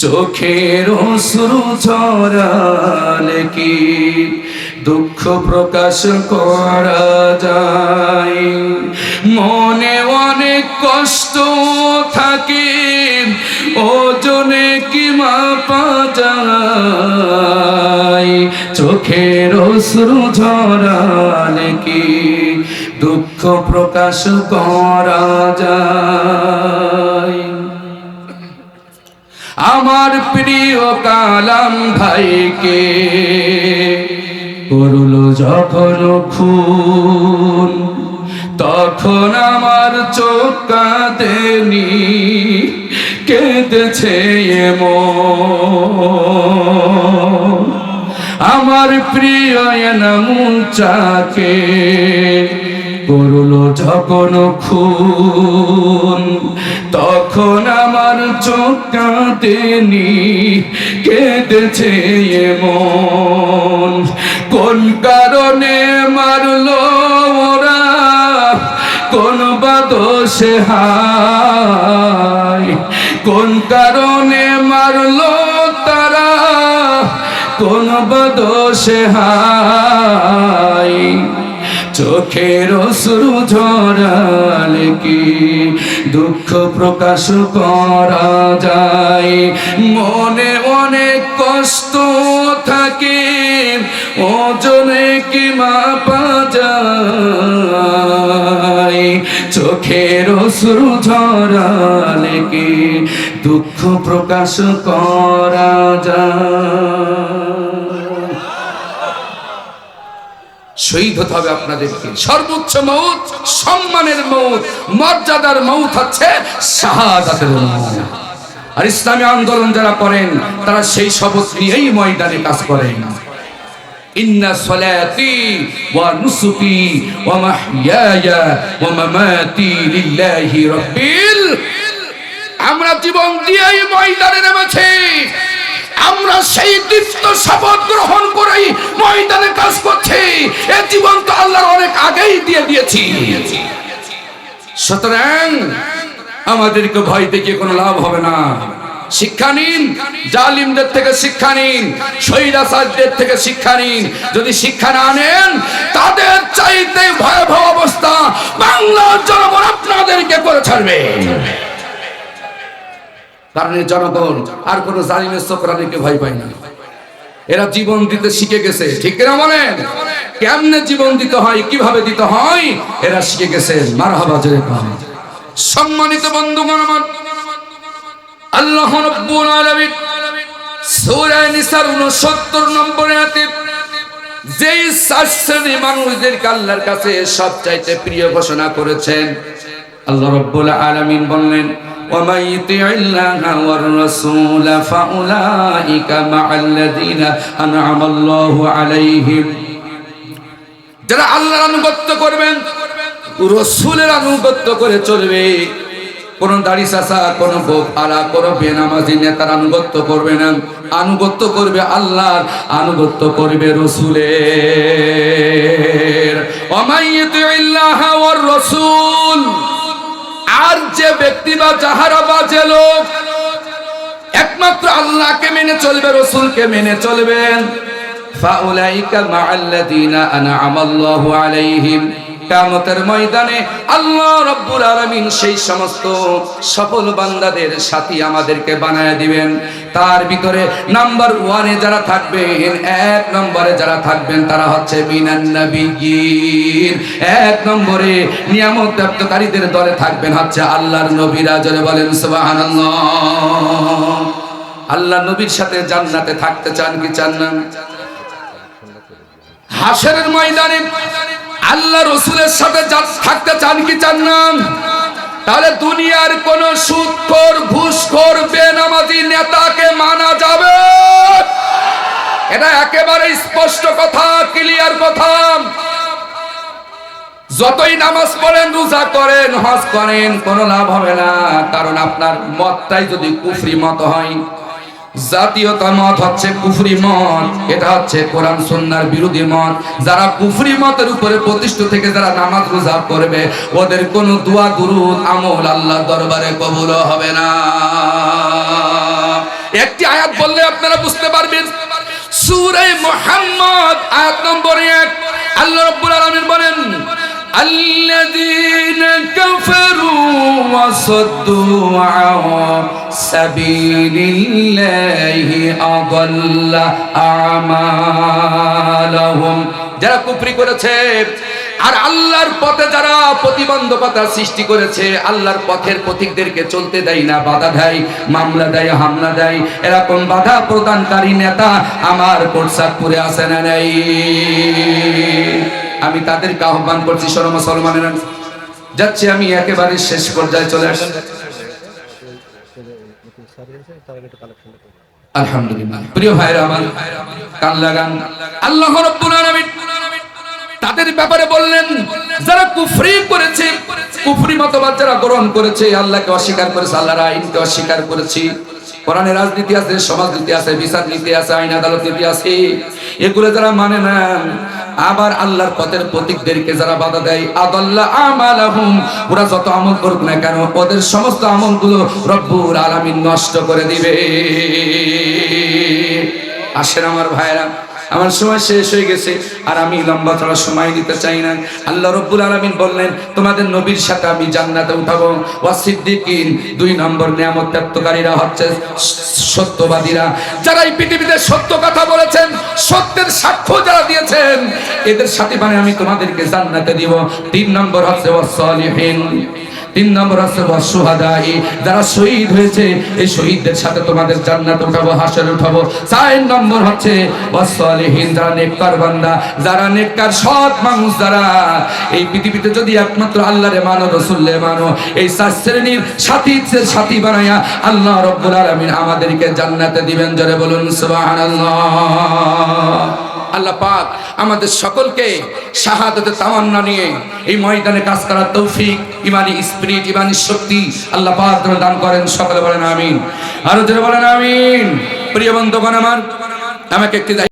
চোখের অশ্রু ঝরালে কি? দুঃখ প্রকাশ করা যায়। মনে অনেক কষ্ট থাকে, ওজনে কি মাপা যায়? চোখের অশ্রু ঝরালে কি? দুঃখ প্রকাশ করা যায়। আমার প্রিয় কালাম ভাইকে করল যখন খুন, তখন আমার চোখ কাঁদেনি, কেঁদেছে আমার প্রিয় এনামুচাকে করল যখন খুন, তখন আমার চোখ কাঁদেনি, কেঁদেছে এমন কোন কারণে মারলো ওরা, কোন বাদোষে হায়। কোন কারণে মারলো তারা, কোন বদোষে হাই চোখের শুরু ঝরালে কি দুঃখ প্রকাশ করা যায়? মনে অনেক কষ্ট থাকে, ওজনে কি মাপা যায়? চোখের শুরু ঝরালে কি দুঃখ প্রকাশ করা যায়? শহীদ হতে হবে আপনাদেরকে। সর্বোচ্চ মৌত, সম্মানের মৌত, মর্যাদার মৌত হচ্ছে শাহাদাতের আর ইসলামী আন্দোলন যারা করেন, তারা সেই শপথ নিয়েই ময়দানে কাজ করেন। ইন্না আমরা জীবন দিয়েই ময়দানে নেমেছি। আমরা সেই দীপ্ত শপথ গ্রহণ করেই ময়দানে কাজ করছি। এ জীবন তো আল্লাহর অনেক আগেই দিয়ে দিয়েছি। সুতরাং আমাদেরকে ভয় দেখিয়ে কোনো লাভ হবে না। শিক্ষা নিন, জালিমদের থেকে শিক্ষা নিন শহীদাচার্যদের থেকে শিক্ষা নিন। যদি শিক্ষা না নেন, তাদের চাইতে ভয়াবহ অবস্থা বাংলার জনগণ আপনাদেরকে করে ছাড়বে। কারণ এই জনগণ আর কোন জালিমের চক্রানিকে ভয় পায় না। এরা জীবন দিতে শিখে গেছে, ঠিক কিনা বলেন? কেমনে জীবন দিতে হয়, কীভাবে দিতে হয়, এরা শিখে গেছে, মারহাবা জয় কাম। সম্মানিত বন্ধুগণ আমার, আল্লাহ রাব্বুল আলামিন সূরা নিসার 69 নম্বর আয়াতে যেই চার শ্রেণি মানুষদেরকে আল্লাহর কাছে সবচাইতে প্রিয় ঘোষণা করেছেন, আল্লাহ রাব্বুল আলামিন বললেন ومن يطع الله والرسول فأولئك مع الذين أنعم الله عليهم যারা আল্লাহর আনুগত্য করবেন রসুলের আনুগত্য করে চলবে কোন দাড়ি চাষা কোন বোফারা কোন বেনামাজি নেতার আনুগত্য করবে না আনুগত্য করবে আল্লাহর আনুগত্য করবে রসুলের অমাইয়তু ইল্লাহ ওয়ার রসুল আর যে ব্যক্তি বা যাহারা বা যে লোক, একমাত্র আল্লাহকে মেনে চলবে, রসুলকে মেনে চলবেন। ফাউলাইকা মাআল্লাযীনা আনআমা আল্লাহু আলাইহিম। কিয়ামতের ময়দানে আল্লাহ রাব্বুল আলামিন সেই সমস্ত সফল বান্দাদের সাথী আমাদেরকে বানায় দিবেন। তার ভিতরে নাম্বার ওয়ানে যারা থাকবেন, এক নম্বরে যারা থাকবেন তারা হচ্ছে মিনান এক নম্বরে নিয়ামত প্রাপ্তকারীদের দলে থাকবেন হচ্ছে আল্লাহর নবীরা জনে বলেন, সুবহানাল্লাহ। আল্লাহ নবীর সাথে জান্নাতে থাকতে চান কি চান না? হাসরের ময়দানে আল্লাহ রসুলের সাথে থাকতে চান কি চান না? তাহলে দুনিয়ার কোন সুদখোর ঘুষখোর, বেনামাজি নেতাকে মানা যাবে? এটা একেবারে স্পষ্ট কথা ক্লিয়ার কথা। যতই নামাজ পড়েন, রোজা করেন, হজ করেন, কোনো লাভ হবে না। কারণ আপনার মতটাই যদি কুফরি মত হয় জাতীয়তা মত হচ্ছে কুফরি মত, এটা হচ্ছে কোরআন সন্ন্যার বিরোধী মত। যারা কুফরি মতের উপরে প্রতিষ্ঠিত থেকে যারা নামাজ রোজা করবে, ওদের কোনো দোয়া, দুরুদ, আমল আল্লাহ দরবারে কবুল হবে না। একটি আয়াত বললে আপনারা বুঝতে পারবেন, সূরা মুহাম্মদ, আয়াত নম্বর 1 আল্লাহ রাব্বুল আলামিন বলেন الذين كفروا وصدوا عن سبيل الله أضل أعمالهم যারা কুফরি করেছে আর আল্লাহর পথে যারা প্রতিবন্ধকতা সৃষ্টি করেছে আল্লাহর পথের পথিকদেরকে চলতে দেয় না বাধা দেয় মামলা দেয় হামলা দেয় এরকম বাধা প্রদানকারী নেতা আমার কোটসাদপুরে আসে না নেই আমি তাদেরকে আহ্বান করছি সর মুসলমানেরা। যাচ্ছি আমি একেবারে শেষ পর্যায়ে চলে আসছি। আলহামদুলিল্লাহ। প্রিয় ভাইরা আমার কান লাগান। তাদের ব্যাপারে বললেন, যারা মতবাদ যারা গ্রহণ করেছে, আল্লাহকে অস্বীকার করেছে, আল্লাহর আইনকে অস্বীকার করেছে। কোরআনের রাজনীতি আছে, সমাজনীতি আছে বিচার নীতি আছে, আইন আদালত নীতি আছে। এগুলো যারা মানে না, আবার আল্লাহর পথের প্রতীকদেরকে যারা বাধা দেয় আদাল্লাহ আমালাহুম, ওরা যত আমল করুক না কেন, ওদের সমস্ত আমলগুলো রব্বুর আলামিন নষ্ট করে দিবে। আসেন আমার ভাইরা আমার সময় শেষ হয়ে গেছে, আর আমি লম্বা চড়া সময় দিতে চাই না আল্লাহ রব্বুল আলমিন বললেন, তোমাদের নবীর সাথে আমি জান্নাতে উঠাবো। ওয়াসিদ্দিকিন দুই নম্বর নিয়ামত হচ্ছে সত্যবাদীরা। যারা এই পৃথিবীতে সত্য কথা বলেছেন, সত্যের সাক্ষ্য যারা দিয়েছেন, এদের সাথে মানে আমি তোমাদেরকে জান্নাতে দিব। তিন নম্বর হচ্ছে ওয়াসলিহিন তিন নম্বর আছে সুহাদাই যারা শহীদ হয়েছে, এই শহীদদের সাথে তোমাদের জান্নাত উঠাবো, হাসর উঠাবো। চার নম্বর হচ্ছে ওয়াসলিহিন যারা নেককার বান্দা, যারা নেককার সৎ মানুষ, যারা এই পৃথিবীতে যদি একমাত্র আল্লাহরে মানো রসুল্লে মানো, এই চার শ্রেণির সাথী সাথী বানাইয়া আল্লাহ রব্বুল আলামিন আমাদেরকে জান্নাতে দিবেন, জোরে বলুন, সুবহানাল্লাহ। আল্লাহ পাক আমাদের সকলকে শাহাদতে তামান্না নিয়ে এই ময়দানে কাজ করার তৌফিক, ইমানি স্পিরিট, ইমানি শক্তি আল্লাহ পাক দান করেন। সকলে বলেন আমিন। আরও বলেন আমিন। প্রিয় বন্ধুগণ আমার, আমাকে একটি